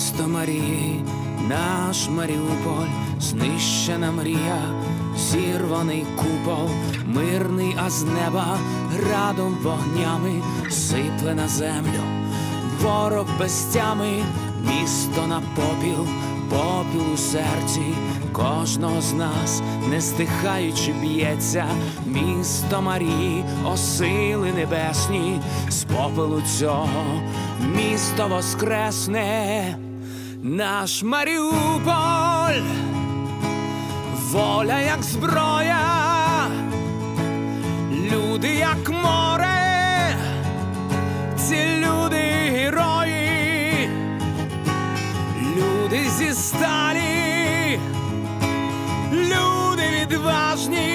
Місто Марії, наш Маріуполь, знищена мрія, зірваний купол, мирний, а з неба градом вогнями сипле на землю, ворог без тями, місто на попіл, попіл у серці кожного з нас, не стихаючи б'ється, місто Марії, осили небесні, з попелу цього місто воскресне, наш Маріуполь, воля, як зброя, люди, як море, ці люди герої, люди зі сталі, люди відважні.